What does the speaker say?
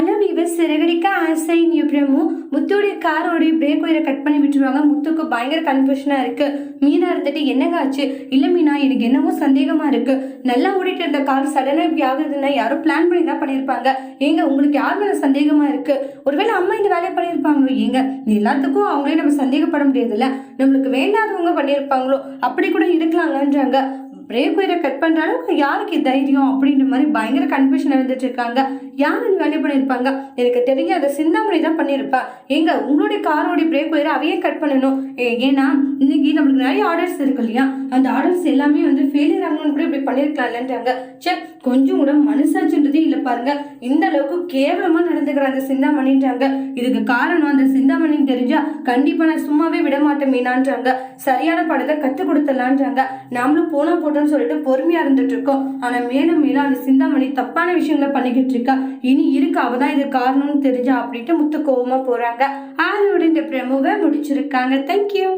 Hello viewer சிறகடிக்க ஆசை new promo முத்துடைய காரோடைய பிரேக் ஒயரை கட் பண்ணி விட்டுருவாங்க. முத்துக்கு பயங்கர கன்ஃபியூஷனாக இருக்குது மீனா இருந்துட்டு என்னங்க ஆச்சு? இல்லை மீனா எனக்கு என்னமோ சந்தேகமாக இருக்குது நல்லா ஓடிட்டு இருந்த கார் சடனாக இப்படி ஆகுதுன்னா யாரோ பிளான் பண்ணி தான் பண்ணியிருப்பாங்க. ஏங்க உங்களுக்கு யார் மேலே சந்தேகமாக இருக்குது ஒருவேளை அம்மா இந்த வேலையை பண்ணியிருப்பாங்களோ? ஏங்க எல்லாத்துக்கும் அவங்களே நம்ம சந்தேகப்பட முடியாதுல்ல? நம்மளுக்கு வேண்டாதவங்க பண்ணியிருப்பாங்களோ? அப்படி கூட இருக்கலாங்கன்றாங்க பிரேக் ஒயரை கட் பண்ணுற அளவுக்கு யாருக்கு தைரியம் அப்படின்ற மாதிரி பயங்கர கன்ஃபியூஷன் இருந்துட்டு இருக்காங்க. யார் இந்த வேலையை பண்ணியிருப்பாங்க? எனக்கு தெரிஞ்ச அந்த சிந்தாமணி தான் பண்ணியிருப்பா. எங்க உங்களுடைய காரோடைய பிரேக் ஒயரை அவையே கட் பண்ணணும். ஏ- ஏன்னா இன்னைக்கு நம்மளுக்கு நிறைய ஆர்டர்ஸ் இருக்கு இல்லையா? அந்த ஆர்டர்ஸ் எல்லாமே வந்து ஃபெயிலியர் ஆகணும்னு கூட இப்படி பண்ணியிருக்கலாம் இல்லைன்றாங்க. சே கொஞ்சம் கூட மனசாட்சின்றதே இல்லை பாருங்க. இந்த அளவுக்கு கேவலமா நடந்துக்கிற அந்த சிந்தாமணின்றாங்க. இதுக்கு காரணம் அந்த சிந்தாமணின்னு தெரிஞ்சா கண்டிப்பா நான் சும்மாவே விட மாட்டேன் மீனான்றாங்க. சரியான படத்தை கற்றுக் கொடுத்துடலான்றாங்க. நாமளும் போனா போட்டோம்னு சொல்லிட்டு பொறுமையா இருந்துட்டு இருக்கோம். ஆனா மேலும் மேலும் அந்த சிந்தாமணி தப்பான விஷயங்களை பண்ணிக்கிட்டு இருக்கா. இனி இருக்கு? அவ தான் இது காரணம்னு தெரிஞ்சா அப்படின்ட்டு முத்து கோவமா போறாங்க. அதோட இந்த பிரமுவை முடிச்சிருக்காங்க. தேங்க்யூ